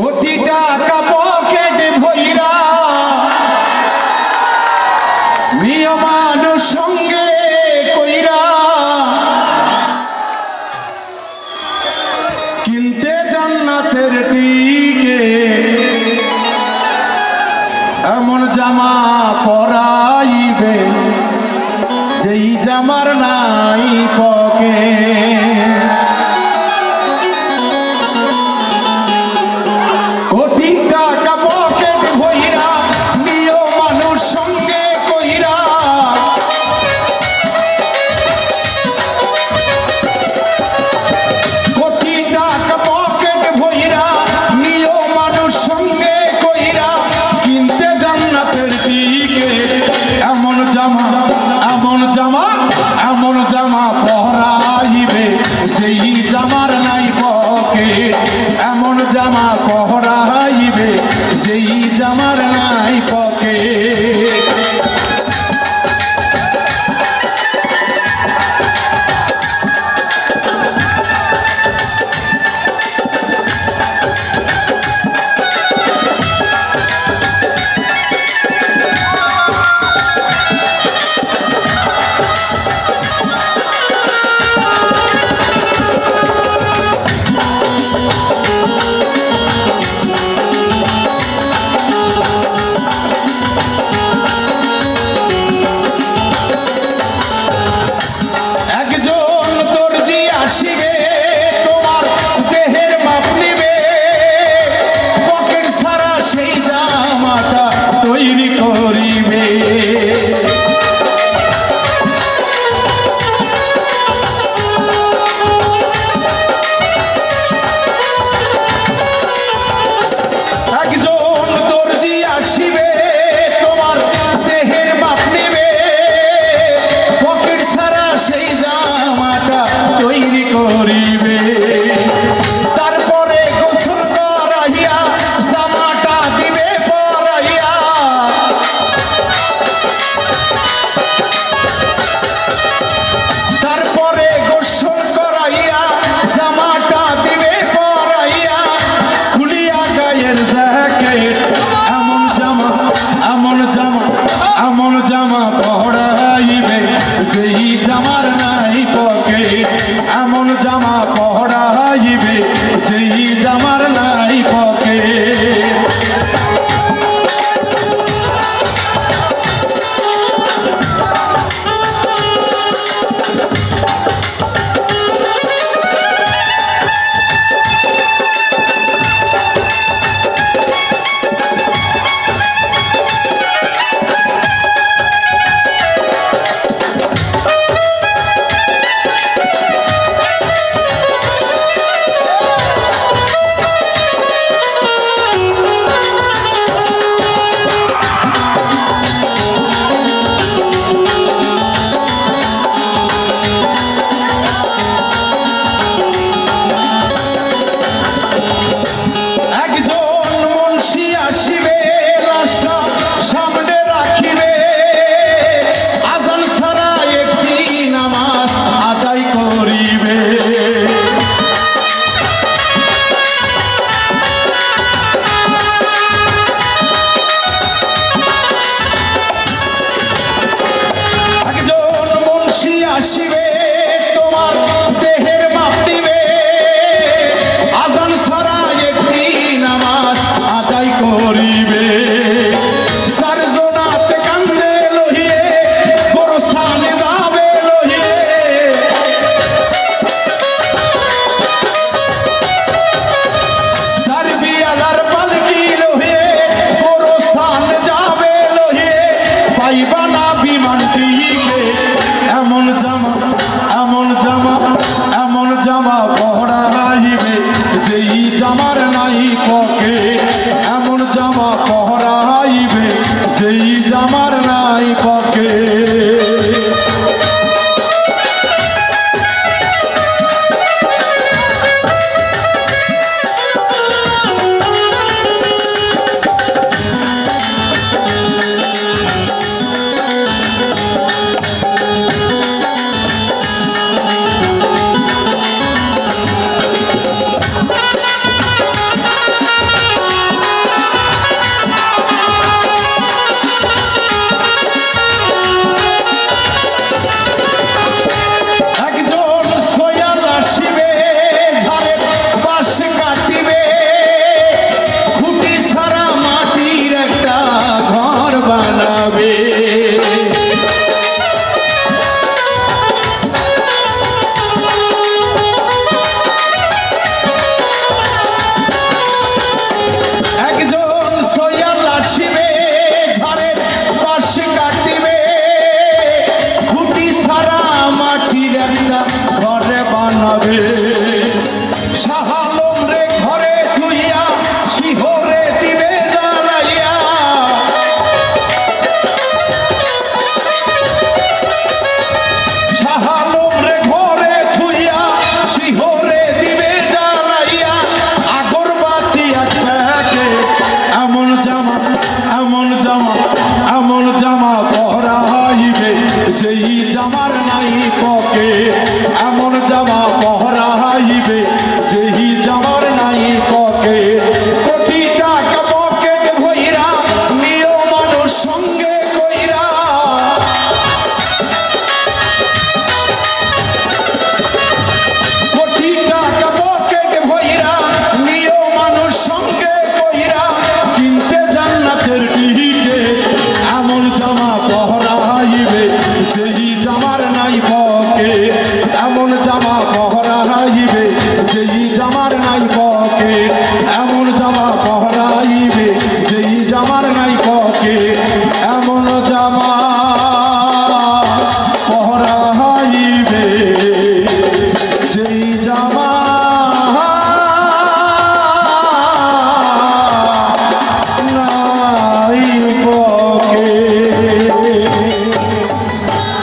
কোটিটা কাপকেট ভৈরা। নিয়মানুষঙ্গ এমন জামা এমন জামা পহরাইবে যেই জামার পহরা নাইবে যেই জামার নাই পকে এমন জামা পহরা আইবে যেই জামার সেই জামার নাই